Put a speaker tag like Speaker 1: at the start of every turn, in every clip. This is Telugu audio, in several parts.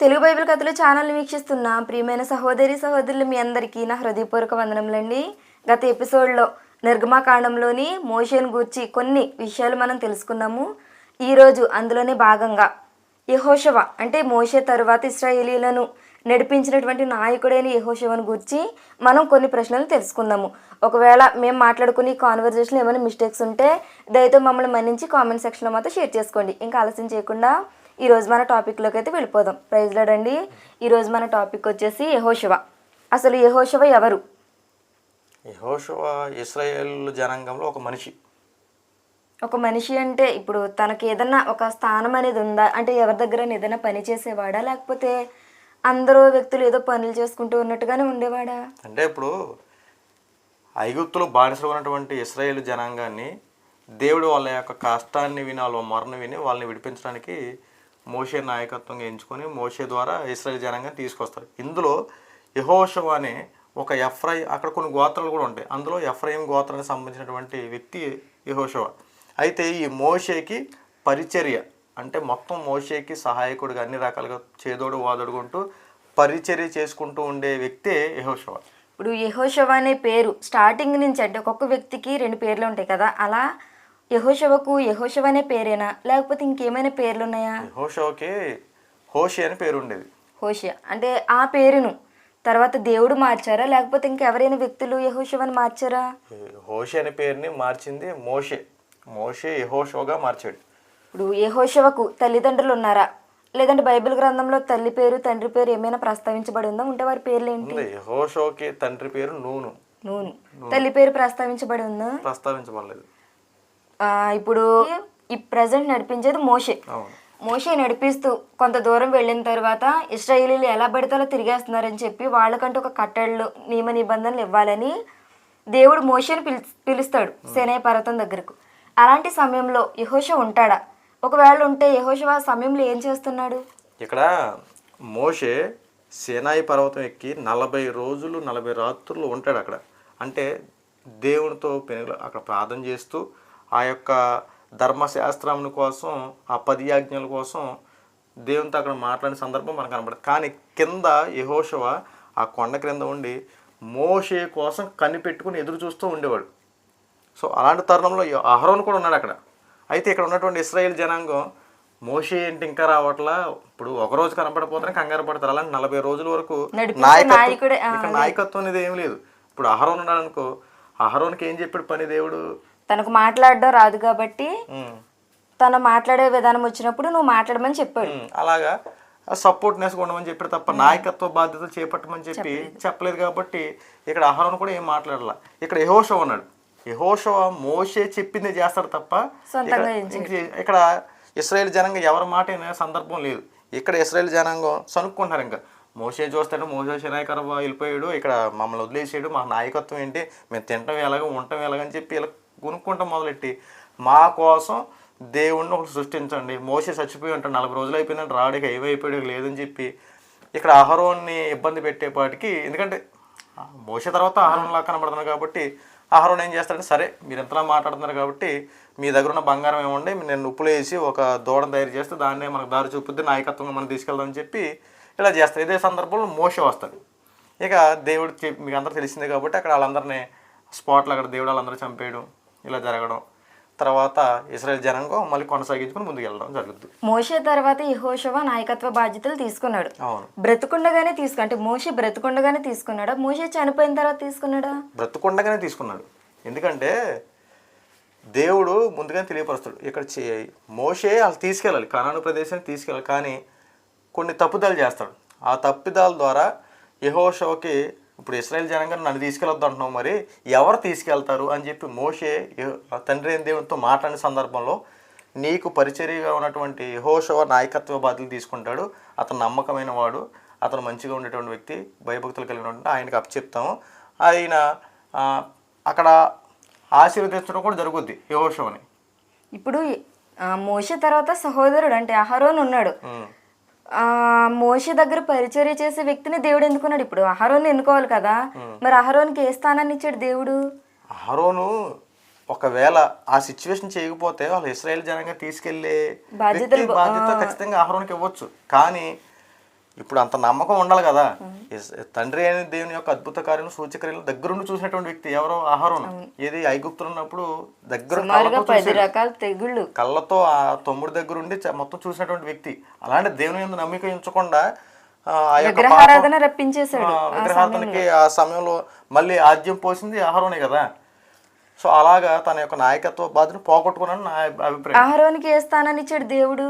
Speaker 1: తెలుగు బైబిల్ కథలు ఛానల్ వీక్షిస్తున్న ప్రియమైన సహోదరి సహోదరులు మీ అందరికీ నా హృదయపూర్వక వందనములండి. గత ఎపిసోడ్లో నిర్గమాకాండంలోని మోషన్ గూర్చి కొన్ని విషయాలు మనం తెలుసుకున్నాము. ఈరోజు అందులోనే భాగంగా యహోషవ అంటే మోషే తరువాత ఇస్రాయేలీలను నడిపించినటువంటి నాయకుడైన యహోషవను గురించి మనం కొన్ని ప్రశ్నలు తెలుసుకుందాము. ఒకవేళ మేము మాట్లాడుకుని కాన్వర్జేషన్లో ఏమైనా మిస్టేక్స్ ఉంటే దయతో మమ్మల్ని మన్నించి కామెంట్ సెక్షన్లో మాత్రం షేర్ చేసుకోండి. ఇంకా ఆలస్యం చేయకుండా ఈ రోజు మన టాపిక్లోకి అయితే వెళ్ళిపోదాం. ప్రైజ్ లాడండి ఈరోజు మన టాపిక్ వచ్చేసి యహోశివ అసలు యహోశివ ఎవరు?
Speaker 2: యెహోషువ ఇస్రాయేల్ జనాంగంలో ఒక మనిషి.
Speaker 1: ఒక మనిషి అంటే ఇప్పుడు తనకి ఏదన్నా ఒక స్థానం అనేది ఉందా? అంటే ఎవరి దగ్గర ఏదైనా పని చేసేవాడా? లేకపోతే అందరూ వ్యక్తులు ఏదో పనులు చేసుకుంటూ ఉన్నట్టుగానే ఉండేవాడా?
Speaker 2: అంటే ఇప్పుడు ఐగుప్తులో బానిసలు ఉన్నటువంటి ఇస్రాయేల్ జనాంగాన్ని దేవుడు వాళ్ళ యొక్క కష్టాన్ని విని వాళ్ళ మరణం విని వాళ్ళని విడిపించడానికి మోషే నాయకత్వంగా ఎంచుకొని మోషే ద్వారా ఇస్రాయల్ జనంగా తీసుకొస్తారు. ఇందులో యహోషవ అనే ఒక ఎఫ్రై అక్కడ కొన్ని గోత్రాలు కూడా ఉంటాయి. అందులో ఎఫ్రైం గోత్రానికి సంబంధించినటువంటి వ్యక్తి యహోషవ. అయితే ఈ మోషేకి పరిచర్య అంటే మొత్తం మోషేకి సహాయకుడిగా అన్ని రకాలుగా చేదోడు వాదోడుకుంటూ పరిచర్య చేసుకుంటూ ఉండే వ్యక్తే యహోషవ.
Speaker 1: ఇప్పుడు యహోషవ అనే పేరు. స్టార్టింగ్ నుంచి అంటే ఒక్కొక్క వ్యక్తికి రెండు పేర్లు ఉంటాయి కదా. అలా యహోశవకు యహోశవ అనే పేరేనా? లేకపోతే ఇంకేమైనా పేర్లు ఉన్నాయా
Speaker 2: యెహోషువకి హోషి అని పేరు ఉండేది
Speaker 1: హోషియా అంటే ఆ పేరును. తర్వాత దేవుడు మార్చారా? లేకపోతే ఇంకెవరైనా వ్యక్తులు యహోశవని మార్చారా?
Speaker 2: ఈ హోషి అనే పేరుని మార్చింది మోషే. మోషే యెహోషువగా మార్చాడు.
Speaker 1: ఇప్పుడు యహోశవకు తల్లిదండ్రులు ఉన్నారా? లేదంటే బైబిల్ గ్రంథంలో తల్లి పేరు తండ్రి పేరు ఏమైనా ప్రస్తావించబడి ఉందా? ఉంటే వారి పేర్లు ఏంటి
Speaker 2: ఉంది. యెహోషువకి తండ్రి పేరు నూను.
Speaker 1: నూనె. తల్లి పేరు ప్రస్తావించబడి ఉందా?
Speaker 2: ప్రస్తావించబడలేదు.
Speaker 1: ఇప్పుడు ఈ ప్రజెంట్ నడిపించేది మోషే.
Speaker 2: అవును.
Speaker 1: మోషే నడిపిస్తూ కొంత దూరం వెళ్ళిన తర్వాత ఇస్రాయేలీలు ఎలా పడితే అలా తిరిగేస్తున్నారని చెప్పి వాళ్ళకంటూ ఒక కట్టడలు నియమ నిబంధనలు ఇవ్వాలని దేవుడు మోషేని పిలి పిలుస్తాడు సేనయ పర్వతం దగ్గరకు. అలాంటి సమయంలో యహోష ఉంటాడా? ఒకవేళ ఉంటే యహోష ఆ సమయంలో ఏం చేస్తున్నాడు?
Speaker 2: ఇక్కడ మోషే సేనాయి పర్వతం ఎక్కి నలభై రోజులు నలభై రాత్రులు ఉంటాడు అక్కడ. అంటే దేవునితో పెనుగులు అక్కడ ప్రార్థన చేస్తూ ఆ యొక్క ధర్మశాస్త్రం కోసం ఆ పది ఆజ్ఞల కోసం దేవునితో అక్కడ మాట్లాడిన సందర్భం మనకు కనబడదు. కానీ కింద యహోషవ ఆ కొండ క్రింద ఉండి మోషే కోసం కనిపెట్టుకుని ఎదురు చూస్తూ ఉండేవాడు. సో అలాంటి తరుణంలో అహరోన్ కూడా ఉన్నాడు అక్కడ. అయితే ఇక్కడ ఉన్నటువంటి ఇస్రాయేల్ జనాంగం మోషే ఏంటి ఇంకా రావట్లా? ఇప్పుడు ఒక రోజు కనపడపోతేనే కంగారు పడతారు. అలాంటి నలభై రోజుల వరకు నాయకత్వం ఇక్కడ నాయకత్వం అనేది ఏం లేదు. ఇప్పుడు అహరోన్ ఉన్నాడు అనుకో అహరోన్కి ఏం చెప్పాడు పని దేవుడు?
Speaker 1: తనకు మాట్లాడడం రాదు కాబట్టి తను మాట్లాడే విధానం వచ్చినప్పుడు నువ్వు మాట్లాడమని చెప్పాడు.
Speaker 2: అలాగా. సపోర్ట్నెస్ ఉండమని చెప్పాడు తప్ప నాయకత్వ బాధ్యతలు చేపట్టమని చెప్పి చెప్పలేదు. కాబట్టి ఇక్కడ అహరోన్ కూడా ఏం మాట్లాడాల. ఇక్కడ యహోషవ ఉన్నాడు. యహోషవ మోషే చెప్పింది చేస్తాడు తప్ప ఇక్కడ ఇస్రాయేల్ జనాంగం ఎవరి మాట అయినా సందర్భం లేదు. ఇక్కడ ఇస్రాయేల్ జనాంగం సనుక్కుంటారు ఇంకా. మోసే చూస్తాడు మోసే శనాయకర వెళ్ళిపోయాడు ఇక్కడ మమ్మల్ని వదిలేసాడు మా నాయకత్వం ఏంటి? మేము తింటాం ఎలాగ ఉంటాం ఎలాగని చెప్పి ఇలా కొనుక్కుంటాం మొదలెట్టి మా కోసం దేవుణ్ణి ఒకటి సృష్టించండి. మోసే చచ్చిపోయి ఉంటాడు. నలభై రోజులు అయిపోయిందంటే రాడికి ఏమైపోయాడు లేదని చెప్పి ఇక్కడ ఆహారాన్ని ఇబ్బంది పెట్టేపాటికి ఎందుకంటే మోసే తర్వాత ఆహారంలా కనబడుతున్నాడు కాబట్టి ఆహారం ఏం చేస్తాడంటే సరే మీరు ఎంతలా మాట్లాడుతున్నారు కాబట్టి మీ దగ్గర ఉన్న బంగారం ఏముండే నేను ఉప్పులు వేసి ఒక దూడను తయారు చేస్తే దాన్నే మనకు దారి చూపుద్ది నాయకత్వంగా మనం తీసుకెళ్దామని చెప్పి ఇలా చేస్తారు ఇదే సందర్భంలో మోసే వస్తాడు. ఇక దేవుడు మీకు అందరూ తెలిసిందే కాబట్టి అక్కడ వాళ్ళందరినీ స్పాట్లో అక్కడ దేవుడు వాళ్ళందరూ చంపేయడం ఇలా జరగడం. తర్వాత ఇస్రాయల్ జనాంగం మళ్ళీ కొనసాగించుకొని ముందుకు వెళ్ళడం జరుగుద్ది.
Speaker 1: మోషే తర్వాత యహోషవ నాయకత్వ బాధ్యతలు తీసుకున్నాడు.
Speaker 2: అవును.
Speaker 1: బ్రతుకుండగానే తీసుకు అంటే మోషే బ్రతుకుండగానే తీసుకున్నాడా? మోషే చనిపోయిన తర్వాత తీసుకున్నాడా?
Speaker 2: బ్రతుకుండగానే తీసుకున్నాడు. ఎందుకంటే దేవుడు ముందుగానే తెలియపరుస్తాడు. ఇక్కడ మోషే వాళ్ళు తీసుకెళ్ళాలి. కనాను ప్రదేశానికి తీసుకెళ్ళాలి. కానీ కొన్ని తప్పుదాలు చేస్తాడు. ఆ తప్పిదాల ద్వారా యహోషోకి ఇప్పుడు ఇస్రాయేల్ జనంగా నన్ను తీసుకెళ్ళొద్దు అంటున్నావు మరి ఎవరు తీసుకెళ్తారు అని చెప్పి మోషే తండ్రి అయిన దేవునితో మాట్లాడిన సందర్భంలో నీకు పరిచర్యగా ఉన్నటువంటి యహోషవ నాయకత్వ బాధ్యతలు తీసుకుంటాడు. అతను నమ్మకమైన వాడు అతను మంచిగా ఉండేటువంటి వ్యక్తి భయభక్తులు కలిగినటువంటి ఆయనకు అప్పచెప్తాము. ఆయన అక్కడ ఆశీర్వదించడం కూడా జరుగుద్ది యహోషవని.
Speaker 1: ఇప్పుడు మోషే తర్వాత సహోదరుడు అంటే అహరోన్ ఉన్నాడు. మోషే దగ్గర పరిచర్య చేసే వ్యక్తిని దేవుడు ఎన్నుకున్నాడు ఇప్పుడు అహరోన్ ఎన్నుకోవాలి కదా. మరి అహరోన్కి ఏ స్థానాన్ని ఇచ్చాడు దేవుడు?
Speaker 2: అహరోను ఒకవేళ ఆ సిచ్యువేషన్ చేయకపోతే వాళ్ళు ఇస్రాయేల్ జనంగా తీసుకెళ్ళే బాధ్యత ఖచ్చితంగా అహరోన్కి ఇవ్వచ్చు. కానీ ఇప్పుడు అంత నమ్మకం ఉండాలి కదా. తండ్రి అయిన దేవుని యొక్క అద్భుత కార్యం సూచక్రియలు దగ్గరుండి చూసినటువంటి వ్యక్తి ఎవరో ఆహారం. ఏది ఐగుప్తులు ఉన్నప్పుడు దగ్గర
Speaker 1: తెగుళ్ళు.
Speaker 2: కళ్ళతో ఆ తమ్ముడి దగ్గర ఉండి మొత్తం చూసినటువంటి వ్యక్తి. అలాంటి దేవుని ఎందు నమ్మిక ఉంచకుండా
Speaker 1: విగ్రహారాధన రప్పించేశాడు
Speaker 2: విగ్రహార్థనకి ఆ సమయంలో. మళ్ళీ ఆద్యం పోసింది ఆహారమే కదా. సో అలాగా తన యొక్క నాయకత్వ బాధ్యతను పోగొట్టుకున్నాను నా అభిప్రాయం.
Speaker 1: ఆహారానికి ఏ స్థానాన్ని ఇచ్చాడు దేవుడు?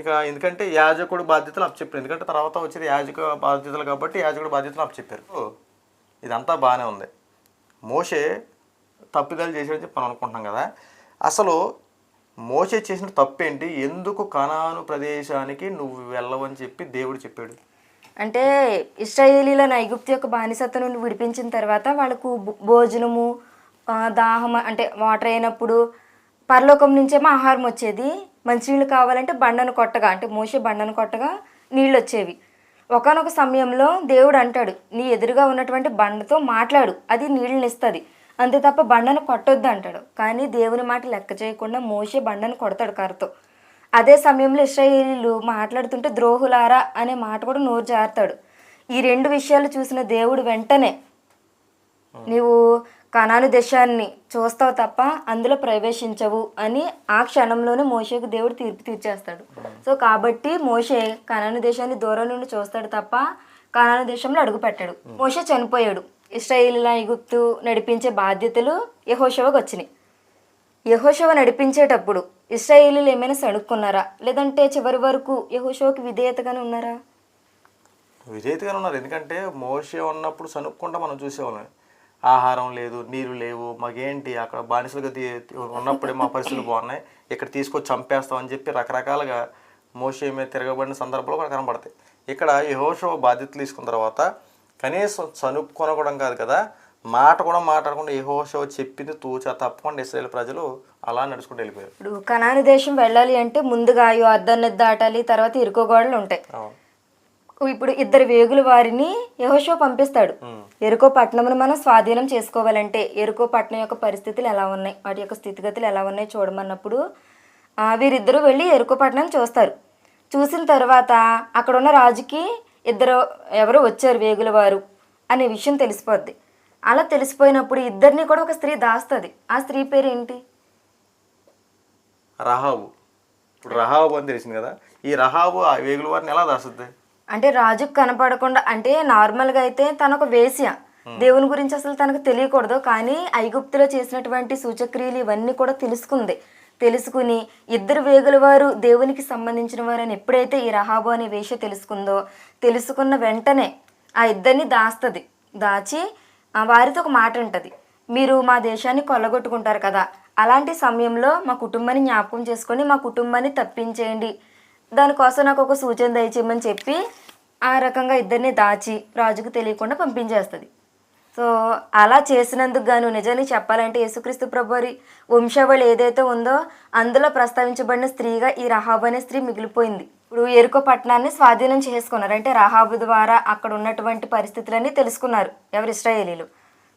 Speaker 2: ఇక ఎందుకంటే యాజకుడు బాధ్యతలు అప్పచెప్పారు ఎందుకంటే తర్వాత వచ్చేది యాజక బాధ్యతలు కాబట్టి యాజకుడు బాధ్యతలు అప్పచెప్పారు ఇదంతా బాగానే ఉంది. మోషే తప్పిదాలు చేసాడని చెప్పి మనం అనుకుంటున్నాం కదా. అసలు మోసే చేసిన తప్పేంటి? ఎందుకు కనాను ప్రదేశానికి నువ్వు వెళ్ళవని చెప్పి దేవుడు చెప్పాడు.
Speaker 1: అంటే ఇస్రాయేలీలను నైగుప్తి యొక్క బానిసత్వం నుండి విడిపించిన తర్వాత వాళ్ళకు భోజనము దాహము దాహం అంటే వాటర్ అయినప్పుడు పరలోకం నుంచేమో ఆహారం వచ్చేది. మంచినీళ్ళు కావాలంటే బండను కొట్టగా అంటే మోసే బండను కొట్టగా నీళ్ళు వచ్చేవి ఒకనొక సమయంలో దేవుడు అంటాడు నీ ఎదురుగా ఉన్నటువంటి బండతో మాట్లాడు అది నీళ్ళని ఇస్తుంది అంతే తప్ప బండను కొట్టొద్దు అంటాడు. కానీ దేవుని మాట లెక్క చేయకుండా మోసే బండను కొడతాడు కర్రతో. అదే సమయంలో ఇస్రాయేలీలు మాట్లాడుతుంటే ద్రోహులారా అనే మాట కూడా నోరు జారుతాడు. ఈ రెండు విషయాలు చూసిన దేవుడు వెంటనే నీవు కణాలు దేశాన్ని చూస్తావు తప్ప అందులో ప్రవేశించవు అని ఆ క్షణంలోనే మోషేకు దేవుడు తీర్పు తీర్చేస్తాడు. సో కాబట్టి మోషే కణాను దేశాన్ని దూరం నుండి చూస్తాడు తప్ప కణాను దేశంలో అడుగు పెట్టాడు మోషే చనిపోయాడు. ఇస్రాయేలీల ఐగుప్తు నడిపించే బాధ్యతలు యహోషవకు వచ్చినాయి. యహోషవ నడిపించేటప్పుడు ఇస్రాయేలీలు ఏమైనా సణుక్కున్నారా? లేదంటే చివరి వరకు యహోషవకి విధేయతగానే ఉన్నారా?
Speaker 2: విధేయతగానే ఉన్నారు. ఎందుకంటే మోసే ఉన్నప్పుడు సనుక్కుంటా మనం చూసేవాళ్ళం ఆహారం లేదు నీరు లేవు మాకేంటి అక్కడ బానిసలుగా ఉన్నప్పుడే మా పరిస్థితులు బాగున్నాయి ఇక్కడ తీసుకొచ్చి చంపేస్తాం అని చెప్పి రకరకాలుగా మోసే మీద తిరగబడిన సందర్భాలు కూడా కనబడతాయి. ఇక్కడ యహోషో బాధ్యతలు తీసుకున్న తర్వాత కనీసం చనుక్కొనకూడం కాదు కదా మాట కూడా మాట్లాడకుండా యహోషో చెప్పింది తూచా తప్పకుండా ఇస్రాయేల్ ప్రజలు అలా నడుచుకుంటూ వెళ్ళిపోయారు.
Speaker 1: ఇప్పుడు కనాని దేశం వెళ్ళాలి అంటే ముందుగా అద్దన్నది దాటాలి తర్వాత ఇరుకో గోడలు ఉంటాయి. ఇప్పుడు ఇద్దరు వేగుల వారిని యహోషో పంపిస్తాడు. ఎరుకో పట్టణమును మనం స్వాధీనం చేసుకోవాలంటే ఎరుకో పట్టణం యొక్క పరిస్థితులు ఎలా ఉన్నాయి? వాటి యొక్క స్థితిగతులు ఎలా ఉన్నాయి చూడమన్నప్పుడు వీరిద్దరూ వెళ్ళి ఎరుకో పట్టణం చూస్తారు. చూసిన తర్వాత అక్కడ ఉన్న రాజుకి ఇద్దరు ఎవరో వచ్చారు వేగుల వారు అనే విషయం తెలిసిపోద్ది. అలా తెలిసిపోయినప్పుడు ఇద్దరిని కూడా ఒక స్త్రీ దాస్తుంది. ఆ స్త్రీ పేరు ఏంటి?
Speaker 2: రహాబు. ఇప్పుడు రహాబు అని తెలిసింది కదా. ఈ రహాబు ఆ వేగుల వారిని ఎలా దాస్తుంది?
Speaker 1: అంటే రాజుకు కనపడకుండా అంటే నార్మల్గా అయితే తన ఒక వేశ్య. దేవుని గురించి అసలు తనకు తెలియకూడదు. కానీ ఐగుప్తులో చేసినటువంటి సూచక్రియలు ఇవన్నీ కూడా తెలుసుకుంది. తెలుసుకుని ఇద్దరు వేగుల వారు దేవునికి సంబంధించిన వారని ఎప్పుడైతే ఈ రహాబో అనే వేష తెలుసుకుందో తెలుసుకున్న వెంటనే ఆ ఇద్దరిని దాస్తుంది. దాచి ఆ వారితో ఒక మాట ఉంటుంది. మీరు మా దేశాన్ని కొల్లగొట్టుకుంటారు కదా. అలాంటి సమయంలో మా కుటుంబాన్ని జ్ఞాపకం చేసుకొని మా కుటుంబాన్ని తప్పించేయండి. దానికోసం నాకు ఒక సూచన దయచేయమని చెప్పి ఆ రకంగా ఇద్దరిని దాచి రాజుకు తెలియకుండా పంపించేస్తుంది. సో అలా చేసినందుకు గాను నిజాన్ని చెప్పాలంటే యేసుక్రీస్తు ప్రభువారి వంశావళి ఏదైతే ఉందో అందులో ప్రస్తావించబడిన స్త్రీగా ఈ రహాబు అనే స్త్రీ మిగిలిపోయింది. ఇప్పుడు ఎరుకో పట్టణాన్ని స్వాధీనం చేసుకున్నారు. అంటే రహాబు ద్వారా అక్కడ ఉన్నటువంటి పరిస్థితులన్నీ తెలుసుకున్నారు ఎవరు ఇస్రాయేలీలు.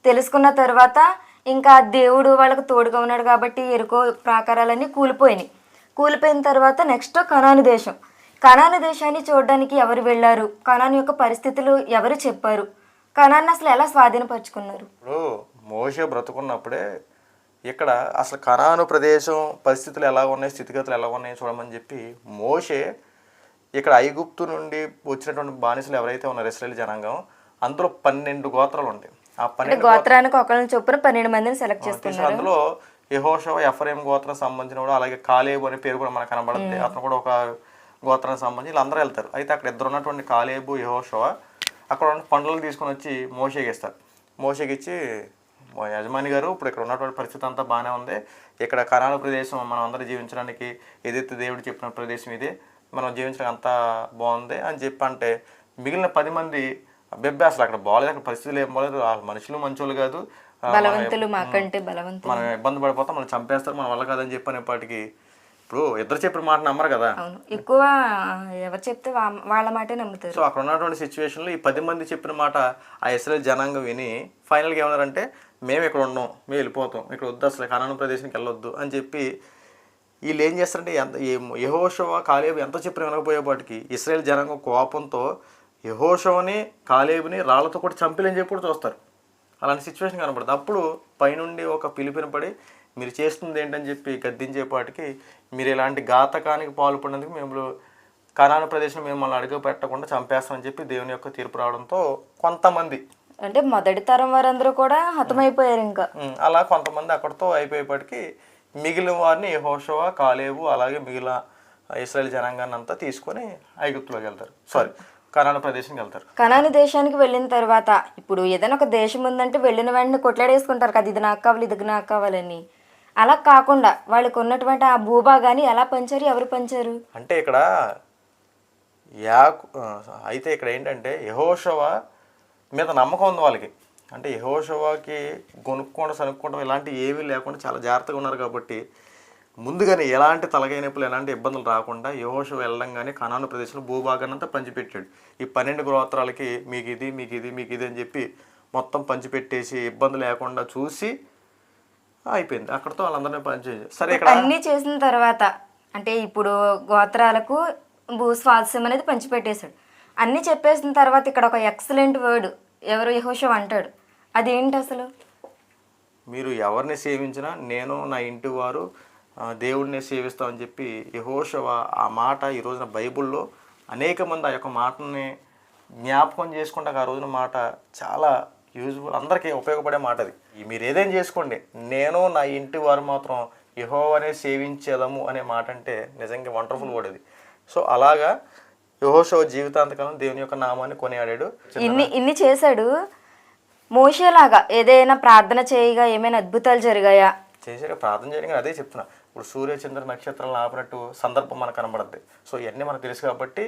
Speaker 1: తెలుసుకున్న తర్వాత ఇంకా దేవుడు వాళ్ళకు తోడుగా ఉన్నాడు కాబట్టి ఎరుకో ప్రాకారాలన్నీ కూలిపోయినాయి. కూలిపోయిన తర్వాత నెక్స్ట్ కనాను దేశం. కనాను దేశాన్ని చూడడానికి ఎవరు వెళ్ళారు? కనాను యొక్క పరిస్థితులు ఎవరు చెప్పారు? కనాన్ని అసలు ఎలా స్వాధీనపరుచుకున్నారు?
Speaker 2: ఇప్పుడు మోషే బ్రతుకున్నప్పుడే ఇక్కడ అసలు కనాను ప్రదేశం పరిస్థితులు ఎలా ఉన్నాయి స్థితిగతులు ఎలా ఉన్నాయి చూడమని చెప్పి మోషే ఇక్కడ ఐగుప్తు నుండి వచ్చినటువంటి బానిసలు ఎవరైతే ఉన్నారో ఇస్రాయేల్ జనాంగం అందులో పన్నెండు గోత్రాలు ఉంటాయి. ఆ పన్నెండు
Speaker 1: గోత్రానికి ఒకరిని చొప్పున పన్నెండు మందిని సెలెక్ట్ చేసుకున్నారు.
Speaker 2: అందులో యహోషవ ఎఫ్రేం గోత్రం సంబంధించిన కూడా అలాగే కాలేబు అనే పేరు కూడా మనకు కనబడుతుంది అతను కూడా ఒక గోత్రానికి సంబంధించి వీళ్ళందరూ వెళ్తారు. అయితే అక్కడ ఇద్దరు ఉన్నటువంటి కాలేబు యహోషవ అక్కడ ఉన్న పండ్లను తీసుకొని వచ్చి మోషేకి ఇస్తారు. మోషేకి ఇచ్చి "మా యజమాని గారు ఇప్పుడు ఇక్కడ ఉన్నటువంటి పరిస్థితి అంతా బాగానే ఉంది. ఇక్కడ కనాల ప్రదేశం మనం అందరూ జీవించడానికి ఏదైతే దేవుడు చెప్పిన ప్రదేశం ఇదే. మనం జీవించడానికి అంతా బాగుంది అని చెప్పి అంటే మిగిలిన పది మంది అబ్బెబ్బే అసలు అక్కడ బాగాలేదు. అక్కడ పరిస్థితులు ఏం బాగాలేదు వాళ్ళ మనుషులు మంచోళ్ళు కాదు.
Speaker 1: బలవంతులు మాకంటే బలవంతులు.
Speaker 2: మనం ఇబ్బంది పడిపోతాం మనం చంపేస్తారు మన వల్ల కాదని చెప్పి అనేపాటికి ఇప్పుడు ఇద్దరు చెప్పిన మాట నమ్మరు కదా.
Speaker 1: అవును. ఎక్కువ ఎవరు చెప్తే వాళ్ళ మాటే నమ్ముతారు.
Speaker 2: సో అక్కడ ఉన్నటువంటి సిచ్యువేషన్లో ఈ పది మంది చెప్పిన మాట ఆ ఇస్రాయల్ జనాంగం విని ఫైనల్గా ఏమన్నారంటే మేము ఇక్కడ ఉన్నాం మేము వెళ్ళిపోతాం ఇక్కడ వద్దు అసలు కనాను ప్రదేశానికి వెళ్ళొద్దు అని చెప్పి వీళ్ళు ఏం చేస్తారంటే ఎంత యహోషవ కాలేబు ఎంత చెప్పిన వినకపోయేపాటికి ఇస్రాయేల్ జనాంగం కోపంతో యహోషవని కాలేబుని రాళ్ళతో కూడా చంపిలని చెప్పి కూడా చూస్తారు. అలాంటి సిచ్యువేషన్ కనబడుతుంది. అప్పుడు పైనుండి ఒక పిలుపుని పడి మీరు చేస్తుంది ఏంటని చెప్పి గద్దించేపాటికి మీరు ఇలాంటి ఘాతకానికి పాల్పడినందుకు మేము కనాన ప్రదేశం మిమ్మల్ని అడుగు పెట్టకుండా చంపేస్తామని చెప్పి దేవుని యొక్క తీర్పు రావడంతో కొంతమంది
Speaker 1: అంటే మొదటి తరం వారందరూ కూడా హతమైపోయారు ఇంకా.
Speaker 2: అలా కొంతమంది అక్కడితో అయిపోయేపటికి మిగిలిన వారిని యెహోషువ కాలేబు అలాగే మిగిలిన ఇస్రాయల్ జనాంగాన్ని అంతా తీసుకొని ఐగుప్తులోకి వెళ్తారు. సారీ కనాన ప్రదేశానికి వెళ్తారు.
Speaker 1: కనాని దేశానికి వెళ్ళిన తర్వాత ఇప్పుడు ఏదైనా ఒక దేశం ఉందంటే వెళ్ళిన వెంటనే కొట్లాడేసుకుంటారు కదా ఇది నాకు కావాలి ఇది నాకు కావాలని. అలా కాకుండా వాళ్ళకు ఉన్నటువంటి ఆ భూభాగాన్ని ఎలా పంచారు ఎవరు పంచారు?
Speaker 2: అంటే ఇక్కడ యా అయితే ఇక్కడ ఏంటంటే యహోషవ మీద నమ్మకం ఉంది వాళ్ళకి. అంటే యహోషవాకి కొనుక్కోవడం సనుక్కోవడం ఇలాంటివి ఏమీ లేకుండా చాలా జాగ్రత్తగా ఉన్నారు కాబట్టి ముందుగానే ఎలాంటి తలకాయ నొప్పులు ఎలాంటి ఇబ్బందులు రాకుండా యహోషవ వెళ్ళంగానే కనాను ప్రదేశంలో భూభాగాన్ని అంతా పంచిపెట్టాడు. ఈ పన్నెండు గోత్రాలకి మీకు ఇది మీకు ఇది మీకు ఇది అని చెప్పి మొత్తం పంచిపెట్టేసి ఇబ్బంది లేకుండా చూసి అయిపోయింది. అక్కడతో వాళ్ళందరినీ పంచేసి సరే ఇక్కడ
Speaker 1: అన్నీ చేసిన తర్వాత అంటే ఇప్పుడు గోత్రాలకు భూ స్వాస్యం అనేది పంచిపెట్టేశాడు. అన్నీ చెప్పేసిన తర్వాత ఇక్కడ ఒక ఎక్సలెంట్ వర్డ్ ఎవరు యహోషం అంటాడు. అదేంటి అసలు?
Speaker 2: మీరు ఎవరిని సేవించినా నేను నా ఇంటి వారు దేవుడిని సేవిస్తామని చెప్పి యహోషవ ఆ మాట ఈ రోజున బైబిల్లో అనేక మంది ఆ యొక్క మాటని జ్ఞాపకం చేసుకుంటాక ఆ రోజున మాట చాలా యూజ్ఫుల్ అందరికీ ఉపయోగపడే మాట అది. మీరు ఏదైనా చేసుకోండి. నేను నా ఇంటి వారు మాత్రం యహోవనే సేవించేదము అనే మాట అంటే నిజంగా వండర్ఫుల్ అది. సో అలాగా యహోషవ జీవితాంతకాలం దేవుని యొక్క నామాన్ని కొనియాడాడు.
Speaker 1: ఇన్ని ఇన్ని చేశాడు. మోషేలాగా ఏదైనా ప్రార్థన చేయగా ఏమైనా అద్భుతాలు జరిగాయా?
Speaker 2: చేసాక ప్రార్థన చేయడం అదే చెప్తున్నా. ఇప్పుడు సూర్యచంద్ర నక్షత్రాలను ఆపినట్టు సందర్భం మనకు కనబడద్ది. సో ఇవన్నీ మనకు తెలుసు కాబట్టి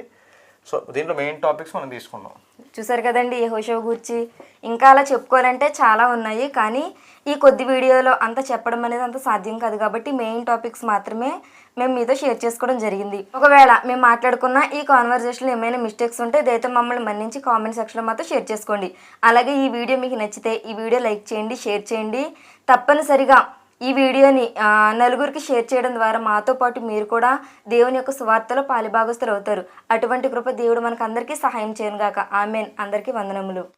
Speaker 2: సో దీంట్లో మెయిన్ టాపిక్స్ మనం తీసుకున్నాం
Speaker 1: చూసారు కదండి యహోషవ గురించి. ఇంకా అలా చెప్పుకోవాలంటే చాలా ఉన్నాయి కానీ ఈ కొద్ది వీడియోలో అంత చెప్పడం అనేది అంత సాధ్యం కాదు కాబట్టి మెయిన్ టాపిక్స్ మాత్రమే మేము మీతో షేర్ చేసుకోవడం జరిగింది. ఒకవేళ మేము మాట్లాడుకున్న ఈ కాన్వర్జేషన్లో ఏమైనా మిస్టేక్స్ ఉంటే దయతో మమ్మల్ని మన్నించి కామెంట్ సెక్షన్లో మాతో షేర్ చేసుకోండి. అలాగే ఈ వీడియో మీకు నచ్చితే ఈ వీడియో లైక్ చేయండి షేర్ చేయండి. తప్పనిసరిగా ఈ వీడియోని నలుగురికి షేర్ చేయడం ద్వారా మాతో పాటు మీరు కూడా దేవుని యొక్క సువార్తలో పాలిభాగస్తులు అవుతారు అటువంటి కృప దేవుడు మనకు అందరికీ సహాయం చేయను గాక ఆమెన్. అందరికీ వందనములు.